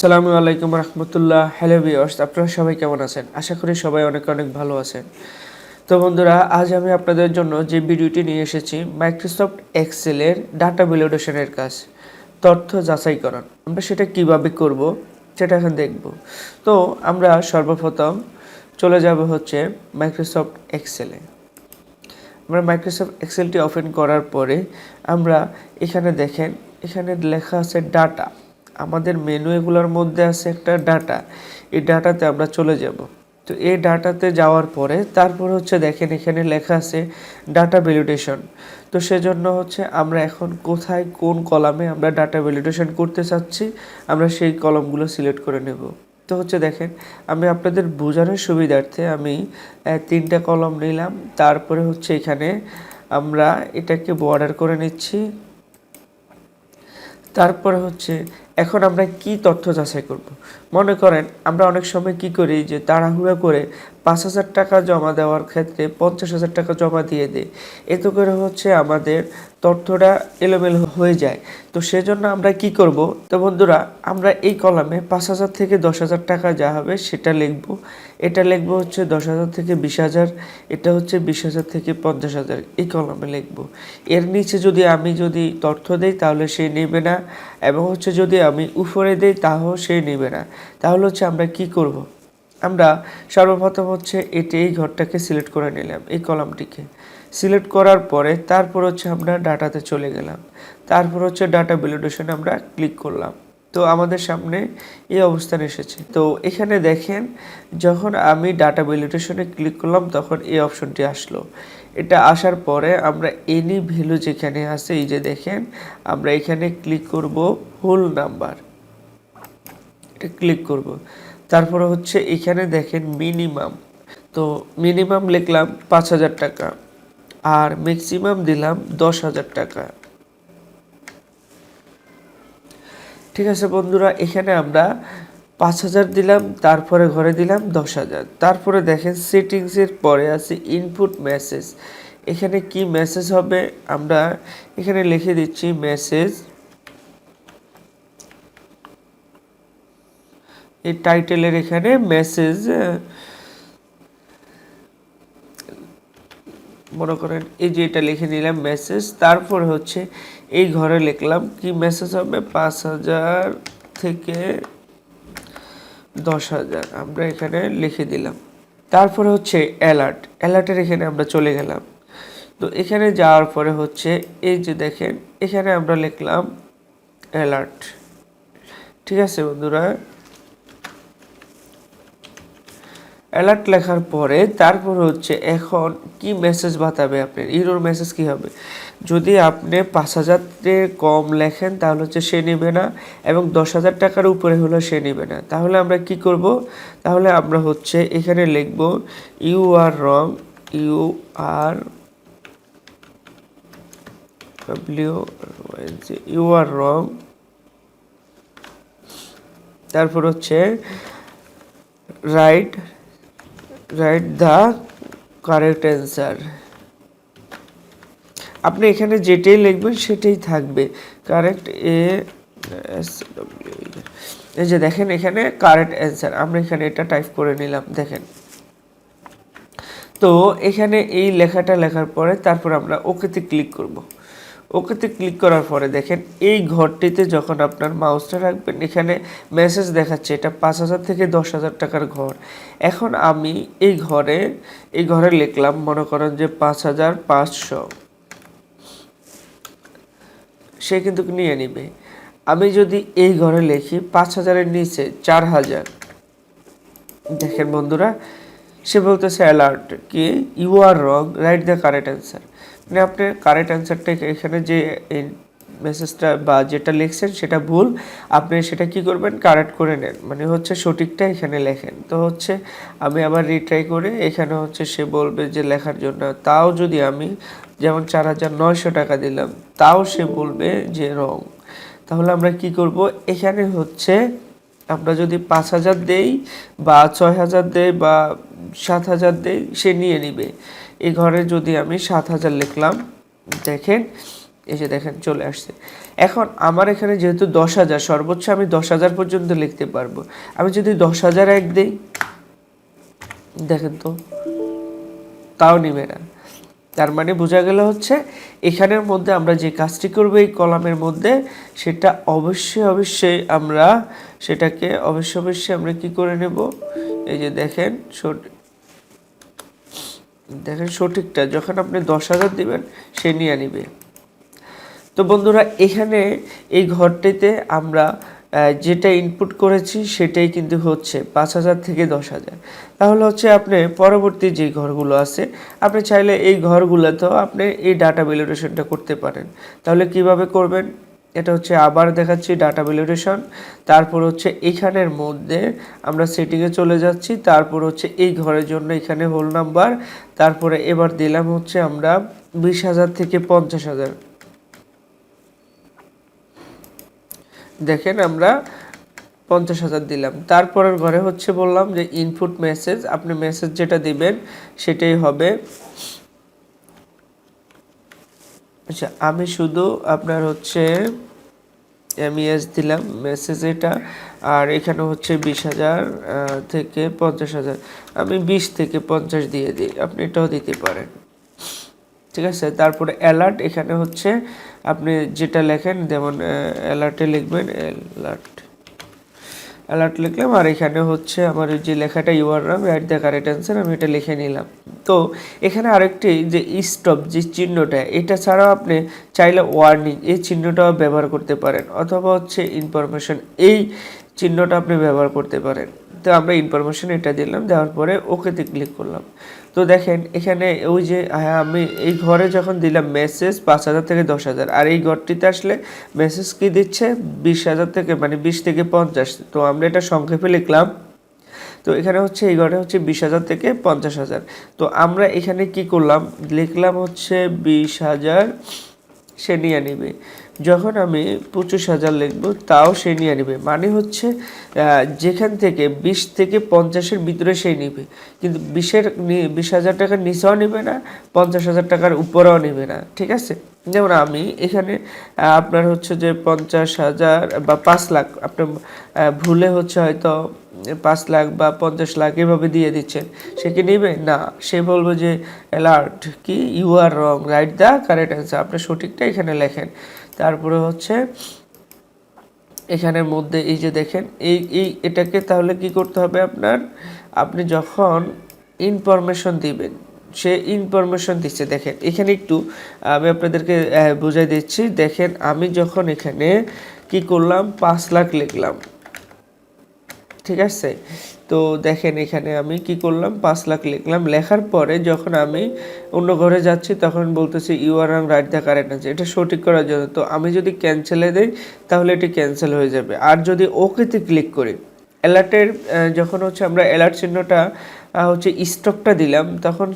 আসসালামু আলাইকুম রহমতুল্লাহ। Hello viewers আপনারা সবাই কেমন আছেন? আশা করি সবাই অনেক অনেক ভালো আছেন। তো বন্ধুরা, আজ আমি আপনাদের জন্য যে ভিডিওটি নিয়ে এসেছি মাইক্রোসফট এক্সেলের ডাটা ভ্যালিডেশনের কাজ, তথ্য যাচাইকরণ। আমরা সেটা কীভাবে করব, সেটা এখন দেখব। তো আমরা সর্বপ্রথম চলে যাব হচ্ছে মাইক্রোসফট এক্সেলে আমরা মাইক্রোসফট এক্সেলটি ওপেন করার পরে আমরা এখানে দেখেন, এখানে লেখা আছে ডাটা আমাদের মেনু এগুলোর মধ্যে আছে একটা ডাটা এই ডাটাতে আমরা চলে যাব। তো এই ডাটাতে যাওয়ার পরে তারপর হচ্ছে দেখেন এখানে লেখা আছে ডাটা ভ্যালিডেশন তো সেজন্য হচ্ছে আমরা এখন কোথায় কোন কলামে আমরা ডাটা ভ্যালিডেশন করতে চাচ্ছি, আমরা সেই কলমগুলো সিলেক্ট করে নেব। তো হচ্ছে দেখেন, আমি আপনাদের বোঝানোর সুবিধার্থে আমি তিনটা কলম নিলাম। তারপরে হচ্ছে এখানে আমরা এটাকে বর্ডার করে নিচ্ছি। তারপরে হচ্ছে এখন আমরা কি তথ্য যাচাই করব? মনে করেন, আমরা অনেক সময় কি করি যে তাড়াহুড়া করে পাঁচ হাজার টাকা জমা দেওয়ার ক্ষেত্রে পঞ্চাশ হাজার টাকা জমা দিয়ে দেয় এতে করে হচ্ছে আমাদের তথ্যটা এলোমেলো হয়ে যায়। তো সেজন্য আমরা কি করব? তো বন্ধুরা, আমরা এই কলামে পাঁচ হাজার থেকে দশ হাজার টাকা যা হবে সেটা লিখব। এটা লিখব হচ্ছে দশ হাজার থেকে বিশ হাজার, এটা হচ্ছে বিশ হাজার থেকে পঞ্চাশ হাজার। এই কলামে লিখব। এর নিচে যদি আমি যদি তথ্য দেই তাহলে সে নেবে না। এবং হচ্ছে যদি আমি উপরে দিই তাহলে সে নেবে না। তাহলে হচ্ছে আমরা কি করব। আমরা সর্বপ্রথম হচ্ছে এটি, এই ঘরটাকে সিলেক্ট করে নিলাম, এই কলামটিকে। সিলেক্ট করার পরে তারপর হচ্ছে আমরা ডাটাতে চলে গেলাম। তারপর হচ্ছে ডাটা ভ্যালিডেশনে আমরা ক্লিক করলাম। তো আমাদের সামনে এই অবস্থান এসেছে। তো এখানে দেখেন, যখন আমি ডাটা ভ্যালিডেশনে ক্লিক করলাম, তখন এই অপশনটি আসলো। এটা আসার পরে আমরা এনি ভ্যালু যেখানে আছে, এই যে দেখেন, আমরা এখানে ক্লিক করব হোল নাম্বার এটা ক্লিক করব। তারপরে হচ্ছে এখানে দেখেন মিনিমাম তো মিনিমাম লিখলাম পাঁচ হাজার টাকা, আর ম্যাক্সিমাম দিলাম দশ হাজার টাকা। ঠিক আছে বন্ধুরা, এখানে আমরা পাঁচ হাজার দিলাম, তারপরে ঘরে দিলাম দশ হাজার। তারপরে দেখেন সেটিংসের পরে আছে ইনপুট মেসেজ এখানে কি মেসেজ হবে? আমরা এখানে লিখে দিচ্ছি মেসেজ এই টাইটেলের এখানে মেসেজ মনে করেন, এই যে এটা লিখে নিলাম মেসেজ তারপর হচ্ছে এই ঘরে লিখলাম কি মেসেজ হবে? পাঁচ হাজার থেকে দশ হাজার। আমরা এখানে লিখে দিলাম। তারপরে হচ্ছে অ্যালার্ট অ্যালার্টের এখানে আমরা চলে গেলাম। তো এখানে যাওয়ার পরে হচ্ছে এই যে দেখেন, এখানে আমরা লিখলাম অ্যালার্ট ঠিক আছে বন্ধুরা? অ্যালার্ট লেখার পরে তারপর হচ্ছে এখন কি মেসেজ বাতাবে আপনার ইরোর মেসেজ কি হবে? যদি আপনি পাঁচ হাজারের কম লেখেন, তাহলে হচ্ছে সে নেবে না এবং দশ হাজার টাকার উপরে হলে সে নেবে না। তাহলে আমরা কি করব? তাহলে আমরা হচ্ছে এখানে লিখব you are wrong you are W you are wrong তারপর হচ্ছে right write the correct answer আপনি এখানে যেটাই লিখবেন সেটাই থাকবে। কারেক্ট এ এই যে দেখেন এখানে কারেক্ট অ্যান্সার আমরা এখানে এটা টাইপ করে নিলাম, দেখেন। তো এখানে এই লেখাটা লেখার পরে তারপর আমরা ওকেতে ক্লিক করব। ওকেতে ক্লিক করার পরে দেখেন এই ঘরটিতে যখন আপনার মাউসটা রাখবেন, এখানে মেসেজ দেখাচ্ছে, এটা পাঁচ হাজার থেকে দশ হাজার টাকার ঘর। এখন আমি এই ঘরে এই ঘরে লিখলাম, মনে করেন যে পাঁচ হাজার পাঁচশো। সে কিন্তু নিয়ে নিবে। আমি যদি এই ঘরে লিখি পাঁচ হাজারের নিচে চার হাজার। দেখেন বন্ধুরা, সে বলতেছে অ্যালার্ট কি you are wrong write the correct answer মানে আপনি কারেক্ট অ্যান্সারটা এখানে যে মেসেজটা বা যেটা লিখছেন সেটা ভুল। আপনি সেটা কি করবেন? কারেক্ট করে নেন। মানে হচ্ছে সঠিকটা এখানে লেখেন। তো হচ্ছে আমি আবার রিট্রাই করে এখানে হচ্ছে সে বলবে যে লেখার জন্য, তাও যদি আমি যেমন চার হাজার নয়শো টাকা দিলাম, তাও সে বলবে যে রং তাহলে আমরা কি করব? এখানে হচ্ছে আমরা যদি পাঁচ হাজার দেই বা ছয় হাজার দেই বা সাত হাজার দেই, সে নিয়ে নিবে। এই ঘরে যদি আমি সাত হাজার লিখলাম, দেখেন যে দেখেন, চলে আসছে। এখন আমার এখানে যেহেতু দশ হাজার, সর্বোচ্চ আমি দশ হাজার পর্যন্ত লিখতে পারব। আমি যদি দশ হাজার এক দিই, দেখেন তো, তাও নিবে না। তার মানে বোঝা গেল হচ্ছে, এখানের মধ্যে আমরা যে কাজটি করব এই কলামের মধ্যে, সেটা অবশ্যই অবশ্যই আমরা, সেটাকে অবশ্যই অবশ্যই আমরা কি করে নেব? এই যে দেখেন দেখেন সঠিকটা, যখন আপনি দশ হাজার দিবেন, সে নিয়ে নিবে। তো বন্ধুরা, এখানে এই ঘরটিতে আমরা যেটা ইনপুট করেছি, সেটাই কিন্তু হচ্ছে পাঁচ হাজার থেকে দশ হাজার। তাহলে হচ্ছে আপনি পরবর্তী যে ঘরগুলো আছে, আপনি চাইলে এই ঘরগুলোতেও আপনি এই ডাটা ভ্যালিডেশনটা করতে পারেন। তাহলে কীভাবে করবেন? এটা হচ্ছে আবার দেখাচ্ছি ডাটা ভ্যালিডেশন তারপর হচ্ছে এখানের মধ্যে আমরা সেটিংয়ে চলে যাচ্ছি। তারপর হচ্ছে এই ঘরের জন্য এখানে হোল নাম্বার তারপরে এবার দিলাম হচ্ছে আমরা বিশ হাজার থেকে পঞ্চাশ হাজার। দেখেন আমরা পঞ্চাশ হাজার দিলাম। তারপরের ঘরে হচ্ছে বললাম যে ইনপুট মেসেজ আপনি মেসেজ যেটা দিবেন সেটাই হবে আচ্ছা আমি শুধু আপনার হচ্ছে এমইএস দিলাম মেসেজ এটা, আর এখানে হচ্ছে বিশ হাজার থেকে পঞ্চাশ হাজার। আমি বিশ থেকে পঞ্চাশ দিয়ে দিই, আপনি এটাও দিতে পারেন। ঠিক আছে? তারপরে অ্যালার্ট এখানে হচ্ছে আপনি যেটা লেখেন, যেমন অ্যালার্টে লিখবেন অ্যালার্ট অ্যালার্ট লিখলাম, আর এখানে হচ্ছে আমার ওই যে লেখাটা ইউআর নাম রাইট দ্য কারেক্ট অ্যান্সার আমি এটা লিখে নিলাম। তো এখানে আরেকটি যে স্টপ যে চিহ্নটা, এটা ছাড়াও আপনি চাইলে ওয়ার্নিং এই চিহ্নটাও ব্যবহার করতে পারেন, অথবা হচ্ছে ইনফরমেশন এই চিহ্নটা আপনি ব্যবহার করতে পারেন। তো আমরা ইনফরমেশন এটা দিলাম, দেওয়ার পরে ওকেতে ক্লিক করলাম। তো দেখেন, এখানে ওই যে আমি এই ঘরে যখন দিলাম মেসেজ পাঁচ হাজার থেকে দশ হাজার। আর এই ঘরটিতে আসলে মেসেজ কি দিচ্ছে? বিশ হাজার থেকে মানে বিশ থেকে পঞ্চাশ। তো আমরা এটা সংক্ষেপে লিখলাম। তো এখানে হচ্ছে, এই ঘরে হচ্ছে বিশ হাজার থেকে পঞ্চাশ হাজার। তো আমরা এখানে কি করলাম? লিখলাম হচ্ছে বিশ হাজার সে নিয়ে নিবে। যখন আমি পঁচিশ হাজার লিখব, তাও সে নিয়ে নেবে। মানে হচ্ছে যেখান থেকে বিশ থেকে পঞ্চাশের ভিতরে সে নিবে। কিন্তু বিশের বিশ হাজার টাকার নিচেও নেবে না, পঞ্চাশ হাজার টাকার উপরেও নেবে না। ঠিক আছে? যেমন আমি এখানে আপনার হচ্ছে যে পঞ্চাশ হাজার বা পাঁচ লাখ, আপনার ভুলে হচ্ছে হয়তো পাঁচ লাখ বা পঞ্চাশ লাখ এভাবে দিয়ে দিচ্ছেন। সে কি নেবে? না। সে বলবে যে অ্যালার্ট কি? You are wrong write the correct answer আপনি সঠিকটা এখানে লেখেন। তারপরে হচ্ছে এখানের মধ্যে এই যে দেখেন, এই এই এটাকে তাহলে কি করতে হবে আপনার? আপনি যখন ইনফরমেশন দিবেন, সে ইনফরমেশন দিচ্ছে। দেখেন, এখানে একটু আমি আপনাদেরকে বুঝাই দিচ্ছি। দেখেন, আমি যখন এখানে কি করলাম? পাঁচ লাখ লিখলাম। ঠিক আছে? তো দেখেন এখানে আমি কি করলাম? পাঁচ লাখ লিখলাম। লেখার পরে যখন আমি অন্য ঘরে যাচ্ছি, তখন বলতেছি you are wrong write the current আছে এটা সঠিক করার জন্য। তো আমি যদি ক্যান্সেলে দিই, তাহলে এটি ক্যান্সেল হয়ে যাবে। আর যদি ওকেতে ক্লিক করি অ্যালার্টের যখন হচ্ছে আমরা অ্যালার্ট চিহ্নটা হচ্ছে স্টপটা দিলাম, তখন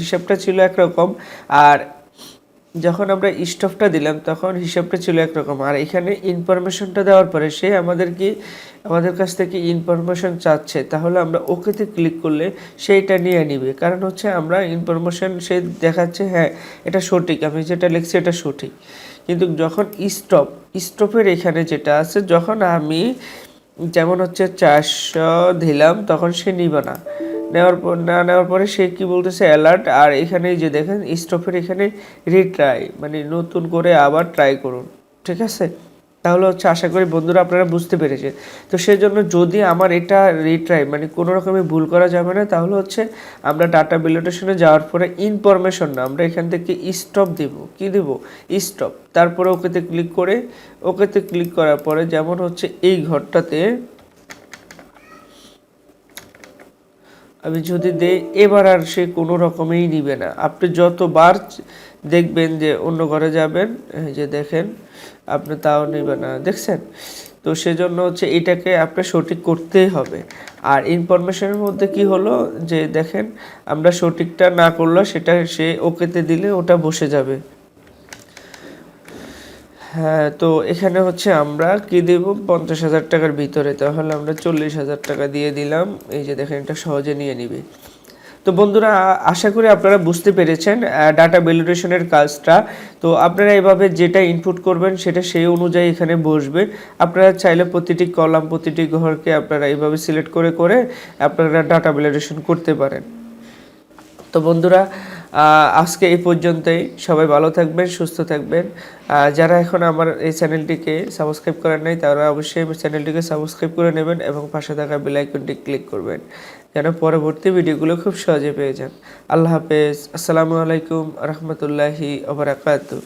হিসাবটা ছিল একরকম। আর যখন আমরা স্টোভটা দিলাম, তখন হিসাবটা ছিল একরকম। আর এখানে ইনফরমেশনটা দেওয়ার পরে সে আমাদের কি, আমাদের কাছ থেকে ইনফরমেশন চাচ্ছে। তাহলে আমরা ওকেতে ক্লিক করলে সেইটা নিয়ে নিবে। কারণ হচ্ছে আমরা ইনফরমেশন সে দেখাচ্ছে হ্যাঁ এটা সঠিক। আমি যেটা লিখছি এটা সঠিক। কিন্তু যখন স্টপ স্টপের এখানে যেটা আছে, যখন আমি যেমন হচ্ছে চারশো দিলাম, তখন সে নিবে না। নেওয়ার পর, না নেওয়ার পরে সে কি বলতেছে? অ্যালার্ট আর এখানে যে দেখেন স্টপের এখানে রিট্রাই মানে নতুন করে আবার ট্রাই করুন, ঠিক আছে? তাহলে হচ্ছে আশা করি বন্ধুরা আপনারা বুঝতে পেরেছেন। তো সেজন্য যদি আমার এটা রিট্রাই মানে কোনো রকমের ভুল করা যাবে না, তাহলে হচ্ছে আমরা ডাটা বিলোটেশনে যাওয়ার পরে ইনফরমেশন না, আমরা এখান থেকে স্টপ দিব। কি দিব? স্টপ তারপরে ওকেতে ক্লিক করে, ওকেতে ক্লিক করার পরে যেমন হচ্ছে এই ঘরটাতে আমি যদি দেই এবার আর সে কোনো রকমেই নিবে না। আপনি যতবার দেখবেন যে অন্য ঘরে যাবেন যে দেখেন, আপনি তাও নেবে না, দেখছেন? তো সেজন্য হচ্ছে এটাকে আপনার সঠিক করতেই হবে। আর ইনফরমেশনের মধ্যে কি হলো? যে দেখেন, আমরা সঠিকটা না করলে সেটা সে ওকেতে দিলে ওটা বসে যাবে। হ্যাঁ তো এখানে হচ্ছে আমরা কি দেব? পঞ্চাশ হাজার টাকার ভিতরে। তাহলে আমরা চল্লিশ হাজার টাকা দিয়ে দিলাম। এই যে দেখেন, এটা সহজে নিয়ে নিবে। তো বন্ধুরা, আশা করি আপনারা বুঝতে পেরেছেন ডাটা ভ্যালিডেশনের কাজটা। তো আপনারা এভাবে যেটা ইনপুট করবেন, সেটা সেই অনুযায়ী এখানে বসবে। আপনারা চাইলে প্রতিটি কলাম, প্রতিটি ঘরকে আপনারা এইভাবে সিলেক্ট করে করে আপনারা ডাটা ভ্যালিডেশন করতে পারেন। তো বন্ধুরা আজকে এই পর্যন্তই। সবাই ভালো থাকবেন, সুস্থ থাকবেন। যারা এখন আমার এই চ্যানেলটিকে সাবস্ক্রাইব করেন নাই, তারা অবশ্যই চ্যানেলটিকে সাবস্ক্রাইব করে নেবেন এবং পাশে থাকা বেল আইকনটি ক্লিক করবেন, যেন পরবর্তী ভিডিওগুলো খুব সহজে পেয়ে যান। আল্লাহ হাফেজ। আসসালামু আলাইকুম রহমতুল্লাহি ওবরাকাতু